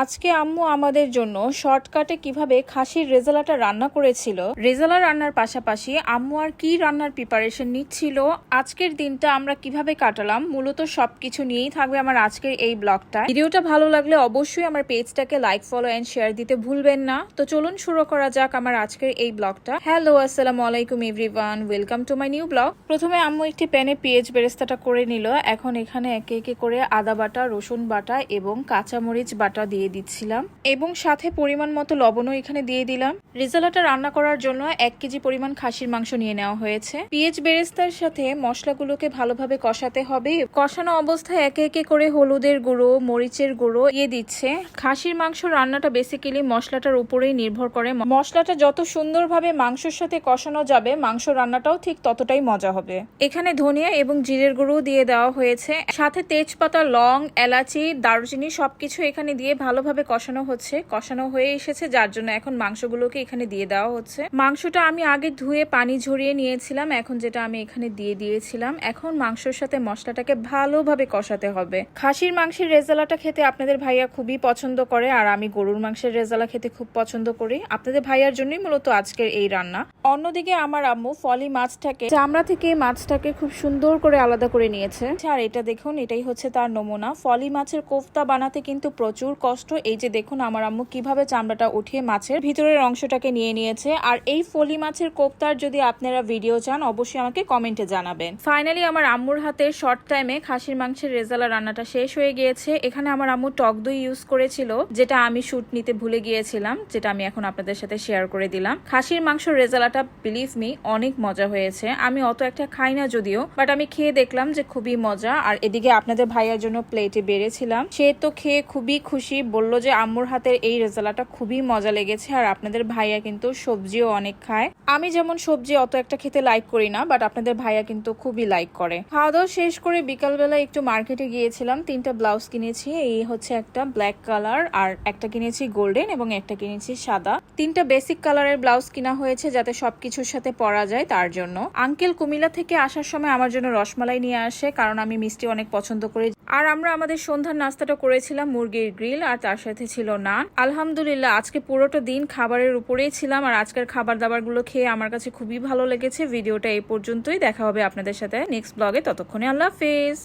আজকে আম্মু আমাদের জন্য শর্টকাটে কীভাবে খাসির রেজালাটা রান্না করেছিল। রেজালা রান্নার পাশাপাশি আম্মু আর কি রান্নার প্রিপারেশন নিচ্ছিল, আজকের দিনটা আমরা কীভাবে কাটালাম, মূলত সবকিছু নিয়েই থাকবে আমার আজকের এই ব্লগটা। ভিডিওটা ভালো লাগলে অবশ্যই আমার পেজটাকে লাইক ফলো অ্যান্ড শেয়ার দিতে ভুলবেন না। তো চলুন শুরু করা যাক আমার আজকের এই ব্লগটা। হ্যালো আসসালামু আলাইকুম everyone welcome to my new vlog প্রথমে আম্মু একটি প্যানে পেঁয়াজ বেরেস্তাটা করে নিল। এখন এখানে একে একে করে আদা বাটা, রসুন বাটা এবং কাঁচামরিচ বাটা দিয়ে দিচ্ছিলাম এবং সাথে পরিমাণ মতো লবণও এখানে দিয়ে দিলাম। রেজালাটা রান্না করার জন্য এক কেজি পরিমাণ খাসির মাংস নিয়ে নেওয়া হয়েছে। পেঁয়াজ বেরেস্তার সাথে মশলাগুলোকে ভালোভাবে কষাতে হবে। কষানো অবস্থায় একে একে করে হলুদের গুঁড়ো, মরিচের গুঁড়ো দিয়ে দিচ্ছে। খাসির মাংস রান্নাটা বেসিক্যালি মশলাটার উপরেই নির্ভর করে। মশলাটা যত সুন্দরভাবে মাংসের সাথে কষানো যাবে, মাংস রান্নাটাও ঠিক ততটাই মজা হবে। এখানে ধনিয়া এবং জিরের গুঁড়ো দিয়ে দেওয়া হয়েছে। সাথে তেজপাতা, লং, এলাচি, দারুচিনি সবকিছু এখানে দিয়ে ভালোভাবে কষানো হচ্ছে, কষানো হয়ে এসেছে, যার জন্য এখন মাংসগুলোকে এখানে দিয়ে দেওয়া হচ্ছে। মাংসটা আমি আগে ধুয়ে পানি ঝরিয়ে নিয়েছিলাম, এখন যেটা আমি এখানে দিয়ে দিয়েছিলাম, এখন মাংসের সাথে মশলাটাকে ভালোভাবে কষাতে হবে। খাসির মাংসের রেজালাটা খেতে আপনাদের ভাইয়া খুবই পছন্দ করে, আর আমি গরুর মাংসের রেজালা খেতে খুব পছন্দ করি। আপনাদের ভাইয়ার জন্যই মূলত আজকের এই রান্না। অন্যদিকে আমার আম্মু ফলি মাছটাকে, চামড়া থেকে মাছটাকে খুব সুন্দর করে আলাদা করে নিয়েছে। আর এটা দেখুন, এটাই হচ্ছে তার নমুনা। ফলি মাছের কোফতা বানাতে কিন্তু প্রচুর কষ্ট এই যে দেখুন, আমার আম্মু কীভাবে চামড়াটা উঠিয়ে মাছের ভিতরের অংশটাকে নিয়ে নিয়েছে। আর এই ফলি মাছের কোফতার যদি আপনারা ভিডিও চান, অবশ্যই আমাকে কমেন্টে জানাবেন। ফাইনালি আমার আম্মুর হাতে শর্ট টাইমে খাসির মাংসের রেজালা রান্নাটা শেষ হয়ে গিয়েছে। এখানে আমার আম্মু টক দই ইউজ করেছিল, যেটা আমি শুট নিতে ভুলে গিয়েছিলাম, যেটা আমি এখন আপনাদের সাথে শেয়ার করে দিলাম। খাসির মাংস রেজালাটা বিলিভ মি অনেক মজা হয়েছে। আমি অত একটা খাই না যদিও বাট আমি খেয়ে দেখলাম যে খুবই মজা। আর এদিকে আপনাদের ভাইয়ার জন্য প্লেটে বেড়েছিলাম। সে তো খেয়ে খুবই খুশি বলল যে আম্মুর হাতের এই রেজালাটা খুবই মজা লেগেছে আর আপনাদের ভাইয়া কিন্তু সবজিও অনেক খায়। আমি যেমন সবজি অত একটা খেতে লাইক করি না বাট আপনাদের ভাইয়া কিন্তু খুবই লাইক করে। খাওয়া দাওয়া শেষ করে বিকালবেলা একটু মার্কেটে গিয়েছিলাম, তিনটা ব্লাউজ কিনেছি, এই হচ্ছে একটা ব্ল্যাক কালার আর একটা কিনেছি গোল্ডেন এবং একটা কিনেছি সাদা। তিনটা বেসিক কালারের ব্লাউজ কিনা হয়েছে যাতে সবকিছুর সাথে পরা যায় তার জন্য। আঙ্কেল কুমিল্লা থেকে আসার সময় আমার জন্য রসমালাই নিয়ে আসে, কারণ আমি মিষ্টি অনেক পছন্দ করি। আর আমরা আমাদের সন্ধ্যার নাস্তাটা করেছিলাম মুরগির গ্রিল, আর তার সাথে ছিল নান। আলহামদুলিল্লাহ, আজকে পুরোটা দিন খাবারের উপরেই ছিলাম, আর আজকের খাবার দাবারগুলো খেয়ে আমার কাছে খুবই ভালো লেগেছে। ভিডিওটা এই পর্যন্তই, দেখা হবে আপনাদের সাথে নেক্সট ব্লগে। ততক্ষণে আল্লাহ হাফেজ।